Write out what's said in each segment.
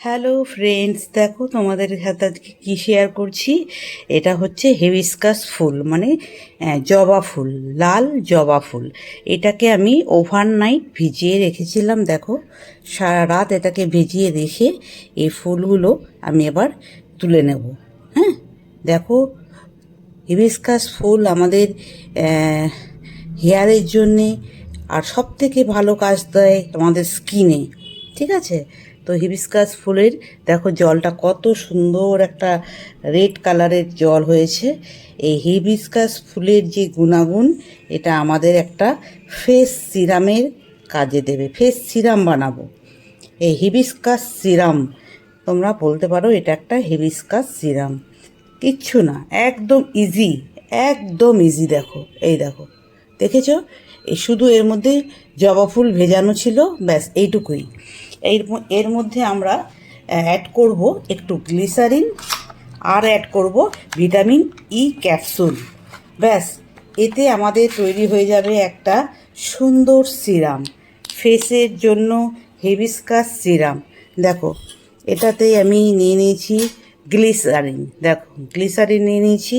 Hello friends দেখো, তোমাদের সাথে আজকে কী শেয়ার করছি? এটা হচ্ছে হেবিস্কাস ফুল মানে জবা ফুল, লাল জবা ফুল। এটাকে আমি ওভারনাইট ভিজিয়ে রেখেছিলাম, দেখো। সারা রাত এটাকে ভিজিয়ে রেখে এই ফুলগুলো আমি এবার তুলে নেব হ্যাঁ? দেখো হিবিস্কাস ফুল আমাদের হেয়ারের জন্যে আর সব থেকে ভালো কাজ দেয় আমাদের স্কিনে ঠিক আছে? তো হিবিস্কাস ফুলের, দেখো জলটা কত সুন্দর একটা রেড কালারের জল হয়েছে। এই হিবিস্কাস ফুলের যে গুণাগুণ, এটা আমাদের একটা ফেস সিরামের কাজে দেবে। ফেস সিরাম বানাবো। এই হিবিস্কাস সিরাম তোমরা বলতে পারো এটা একটা হিবিস্কাস সিরাম কিচ্ছু না, একদম ইজি একদম ইজি দেখো। এই দেখো, দেখেছ? শুধু এর মধ্যে জবা ফুল ভেজানো ছিল, ব্যাস এইটুকুই। এর এর মধ্যে আমরা অ্যাড করব একটু গ্লিসারিন আর অ্যাড করব ভিটামিন ই ক্যাপসুল ব্যাস, এতে আমাদের তৈরি হয়ে যাবে একটা সুন্দর সিরাম, ফেসের জন্য হেবিস্কাস সিরাম। দেখো, এটাতে আমি নিয়ে নিয়েছি গ্লিসারিন দেখো গ্লিসারিন নিয়ে নিয়েছি,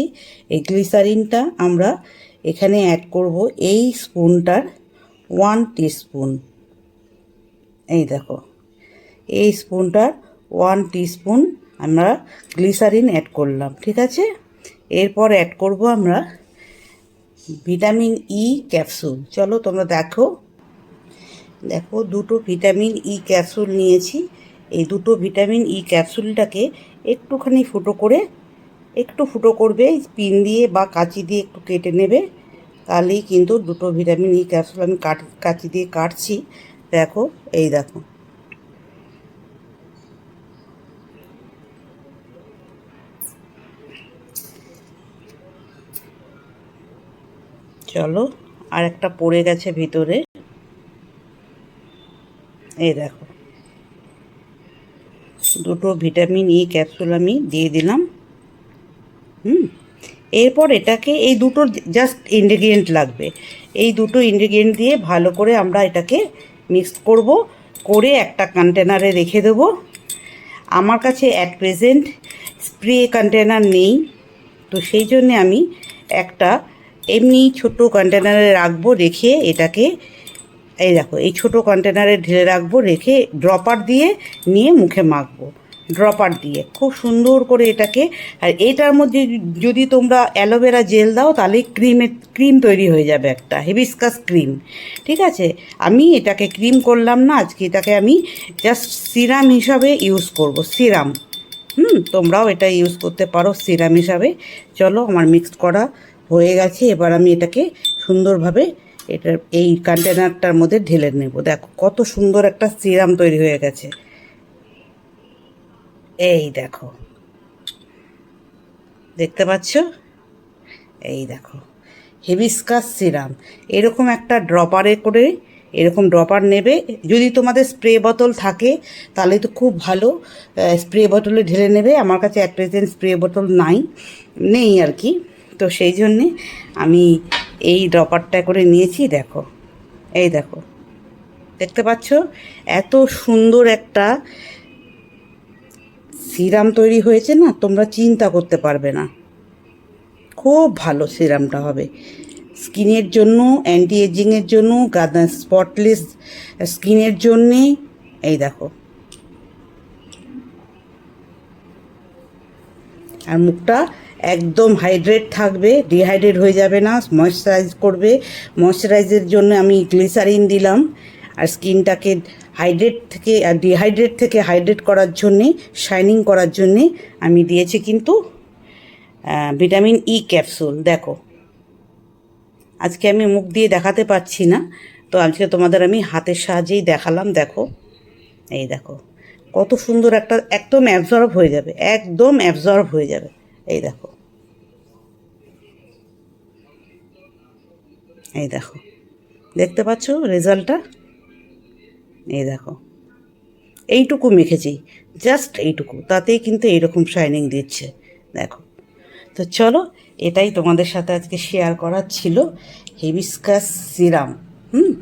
এই গ্লিসারিনটা আমরা এখানে অ্যাড করব এই স্পুনটার ওয়ান টিস্পুন এই দেখো, এই স্পুনটার ওয়ান টিস্পুন আমরা গ্লিসারিন অ্যাড করলাম, ঠিক আছে? এরপর অ্যাড করব আমরা ভিটামিন ই ক্যাপসুল চলো তোমরা দেখো। দেখো, দুটো ভিটামিন ই ক্যাপসুল নিয়েছি। এই দুটো ভিটামিন ই ক্যাপসুলটাকে একটুখানি ফুটো করে একটু ফুটো করবে পিন দিয়ে বা কাঁচি দিয়ে একটু কেটে নেবে। তাহলেই কিন্তু দুটো ভিটামিন ই ক্যাপসুল আমি কাট, কাঁচি দিয়ে কাটছি। দেখো, এই দেখো। চলো, আর একটা পড়ে গেছে ভিতরে। এই দেখো। দুটো ভিটামিন ই ক্যাপসুল আমি দিয়ে দিলাম। হুম। এরপর এটাকে এই দুটো জাস্ট ইনগ্রেডিয়েন্ট লাগবে। এই দুটো ইনগ্রেডিয়েন্ট দিয়ে ভালো করে আমরা এটাকে মিক্স করব, করে একটা কন্টেনারে রেখে দেবো। আমার কাছে অ্যাট প্রেজেন্ট স্প্রে কন্টেনার নেই, তো সেই জন্যে আমি একটা এমনি ছোট কন্টেনারে রাখব, রেখে এটাকে এই দেখো, এই ছোট কন্টেনারে ঢেলে রাখব, রেখে ড্রপার দিয়ে নিয়ে মুখে মাখবো। ড্রপার দিয়ে। খুব সুন্দর করে এটাকে, আর এটার মধ্যে যদি তোমরা অ্যালোভেরা জেল দাও তাহলে ক্রিমের ক্রিম তৈরি হয়ে যাবে একটা হেবিস্কাস ক্রিম ঠিক আছে? আমি এটাকে ক্রিম করলাম না, আজকে এটাকে আমি জাস্ট সিরাম হিসাবে ইউজ করব সিরাম হুম, তোমরাও এটা ইউজ করতে পারো সিরাম হিসাবে। চলো, আমার মিক্সড করা হয়ে গেছে, এবার আমি এটাকে সুন্দরভাবে এটার, এই কন্টেনারটার মধ্যে ঢেলে নেব। দেখো, কত সুন্দর একটা সিরাম তৈরি হয়ে গেছে। এই দেখো। দেখতে পাচ্ছ? এই দেখো। Hibiscus serum. এরকম একটা ড্রপারে করে এরকম ড্রপার নেবে। যদি তোমাদের স্প্রে বোতল থাকে, তাহলে তো খুব ভালো। স্প্রে বোতলে ঢেলে নেবে। আমার কাছে এক প্রেজেন্ট স্প্রে বোতল নাই, নেই আর কি। তো সেই জন্যে আমি এই ড্রপারটা করে নিয়েছি, দেখো। এই দেখো। দেখতে পাচ্ছ? এত সুন্দর একটা সিরাম তৈরি হয়েছে না, তোমরা চিন্তা করতে পারবে না। খুব ভালো সিরামটা হবে। স্কিনের জন্য অ্যান্টি এজিংয়ের জন্য, গাদা স্পটলেস স্কিনের জন্যে, এই দেখো। আর মুখটা একদম হাইড্রেট থাকবে ডিহাইড্রেট হয়ে যাবে না ময়শ্চারাইজ করবে। ময়শ্চারাইজের জন্য আমি গ্লিসারিন দিলাম, আর স্কিনটাকে হাইড্রেট থেকে ডিহাইড্রেট থেকে হাইড্রেট করার জন্যে শাইনিং করার জন্যে আমি দিয়েছি কিন্তু ভিটামিন ই ক্যাপসুল দেখো। আজকে আমি মুখ দিয়ে দেখাতে পারছি না, তো আজকে তোমাদের আমি হাতের সাহায্যেই দেখালাম, দেখো। এই দেখো, কত সুন্দর একটা, একদম অ্যাবজর্ব হয়ে যাবে, একদম অ্যাবজর্ব হয়ে যাবে। এই দেখো। এই দেখো, দেখতে পাচ্ছ রেজাল্টটা? এই দেখো। এইটুকু মেখেছি জাস্ট এইটুকু। তাতেই কিন্তু এইরকম শাইনিং দিচ্ছে, দেখো। তো চলো, এটাই তোমাদের সাথে আজকে শেয়ার করার ছিল হেবিস্কাস সিরাম হুম?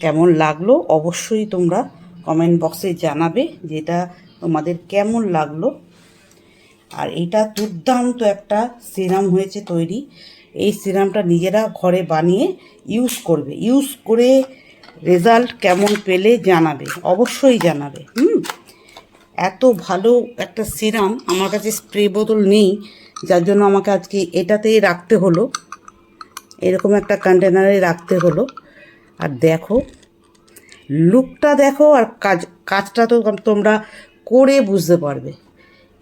কেমন লাগল অবশ্যই তোমরা কমেন্ট বক্সে জানাবে যেটা তোমাদের কেমন লাগল। আর এটা দুর্দান্ত একটা সিরাম হয়েছে তৈরি। এই সিরামটা নিজেরা ঘরে বানিয়ে ইউজ করবে। ইউজ করে রেজাল্ট কেমন পেলে জানাবে, অবশ্যই জানাবে, হুম? এত ভালো একটা সিরাম আমার কাছে স্প্রে বোতল নেই, যার জন্য আমাকে আজকে এটাতেই রাখতে হলো, এরকম একটা কন্টেনারে রাখতে হলো। আর দেখো লুকটা দেখো আর কাজ, কাজটা তো তোমরা করে বুঝতে পারবে।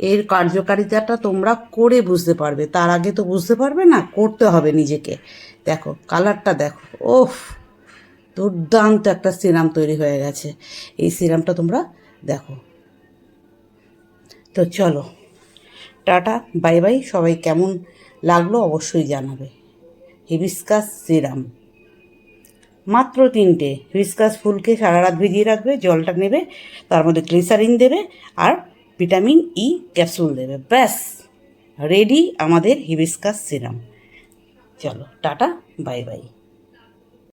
এর কার্যকারিতাটা তোমরা করে বুঝতে পারবে, তার আগে তো বুঝতে পারবে না, করতে হবে নিজেকে। দেখো কালারটা দেখো, ওফ! দুর্দান্ত একটা সিরাম তৈরি হয়ে গেছে। এই সিরামটা তোমরা দেখো। তো চলো, টাটা, বাই বাই। সবাই কেমন লাগল অবশ্যই জানাবে। Hibiscus serum. মাত্র তিনটে। হিবিস্কাস ফুলকে সারা রাত ভিজিয়ে রাখবে, জলটা নেবে, তার মধ্যে গ্লিসারিন দেবে, আর ভিটামিন ই ক্যাপসুল দেবে। ব্যাস, রেডি আমাদের হিবিস্কাস সিরাম। চলো, টাটা, বাই বাই।